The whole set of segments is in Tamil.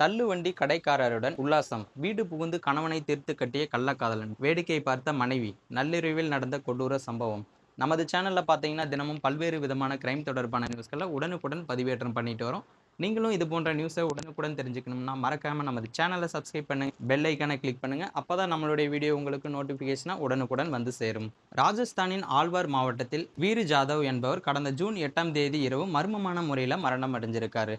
தள்ளுவண்டி கடைக்காரருடன் உல்லாசம். வீடு புகுந்து கணவனை தீர்த்து கட்டிய கள்ளக்காதலன். வேடிக்கை பார்த்த மனைவி. நள்ளிரவில் நடந்த கொடூர சம்பவம். நமது சேனலில் பார்த்தீங்கன்னா தினமும் பல்வேறு விதமான கிரைம் தொடர்பான நியூஸ்களை உடனுக்குடன் பதிவேற்றம் பண்ணிட்டு வரோம். நீங்களும் இது போன்ற நியூஸை உடனுக்குடன் தெரிஞ்சுக்கணும்னா மறக்காம நமது சேனலை சப்ஸ்கிரைப் பண்ணுங்க பெல் ஐக்கானை கிளிக் பண்ணுங்க. அப்பதான் நம்மளுடைய வீடியோ உங்களுக்கு நோட்டிஃபிகேஷனாக உடனுக்குடன் வந்து சேரும். ராஜஸ்தானின் ஆழ்வார் மாவட்டத்தில் வீரு ஜாதவ் என்பவர் கடந்த ஜூன் எட்டாம் தேதி இரவு மர்மமான முறையில் மரணம் அடைஞ்சிருக்காரு.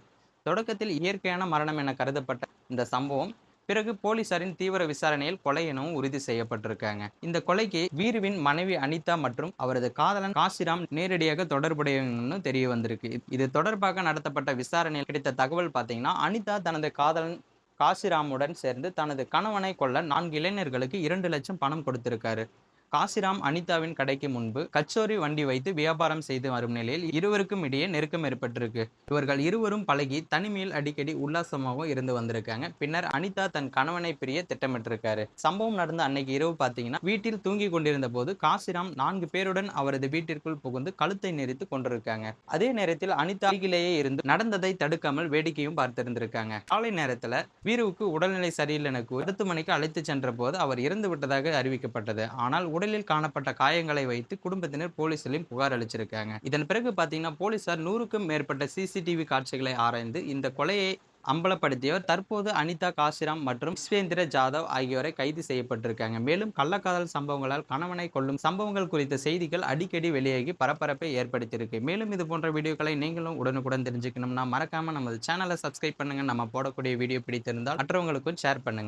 தொடக்கத்தில் இயற்கையான மரணம் என கருதப்பட்ட இந்த சம்பவம் பிறகு போலீசாரின் தீவிர விசாரணையில் கொலை எனவும் உறுதி செய்யப்பட்டிருக்காங்க. இந்த கொலைக்கு வீருவின் மனைவி அனிதா மற்றும் அவரது காதலன் காசிராம் நேரடியாக தொடர்புடையவங்கன்னு தெரிய வந்திருக்கு. இது தொடர்பாக நடத்தப்பட்ட விசாரணையில் கிடைத்த தகவல் பார்த்தீங்கன்னா அனிதா தனது காதலன் காசிராமுடன் சேர்ந்து தனது கணவனை கொள்ள நான்கு இளைஞர்களுக்கு இரண்டு லட்சம் பணம் கொடுத்திருக்காரு. காசிராம் அனிதாவின் கடைக்கு முன்பு கச்சோரி வண்டி வைத்து வியாபாரம் செய்து வரும் நிலையில் இருவருக்கும் இடையே நெருக்கம் ஏற்பட்டிருக்கு. இவர்கள் இருவரும் பழகி தனிமையில் அடிக்கடி உல்லாசமாகவும் இருந்து வந்திருக்காங்க. பின்னர் அனிதா தன் கணவனை பிரிய திட்டமிட்டிருக்காரு. சம்பவம் நடந்த அன்னைக்கு இரவு பார்த்தீங்கன்னா வீட்டில் தூங்கி கொண்டிருந்த போது காசிராம் நான்கு பேருடன் அவரது வீட்டிற்குள் புகுந்து கழுத்தை நெரித்து கொண்டிருக்காங்க. அதே நேரத்தில் அனிதா அருகிலேயே இருந்து நடந்ததை தடுக்காமல் வேடிக்கையும் பார்த்திருந்திருக்காங்க. காலை நேரத்துல வீருவுக்கு உடல்நிலை சரியில்லை எனக்கு மருத்துவமனைக்கு அழைத்து சென்ற போது அவர் இறந்து விட்டதாக அறிவிக்கப்பட்டது. ஆனால் உடலில் காணப்பட்ட காயங்களை வைத்து குடும்பத்தினர் போலீசிலும் புகார் அளிச்சிருக்காங்க. இதன் பிறகு பார்த்தீங்கன்னா போலீசார் நூறுக்கும் மேற்பட்ட சிசிடிவி காட்சிகளை ஆராய்ந்து இந்த கொலையை அம்பலப்படுத்தியவர் தற்போது அனிதா காசிராம் மற்றும் விஸ்வேந்திர ஜாதவ் ஆகியோரை கைது செய்யப்பட்டிருக்காங்க. மேலும் கள்ளக்காதல் சம்பவங்களால் கணவனை கொள்ளும் சம்பவங்கள் குறித்த செய்திகள் அடிக்கடி வெளியாகி பரபரப்பை ஏற்படுத்தியிருக்கு. மேலும் இது போன்ற வீடியோக்களை நீங்களும் உடனுக்குடன் தெரிஞ்சுக்கணும்னா மறக்காம நமது சேனலை சப்ஸ்கிரைப் பண்ணுங்க. நம்ம போடக்கூடிய வீடியோ பிடித்திருந்தால் மற்றவங்களுக்கும் ஷேர் பண்ணுங்க.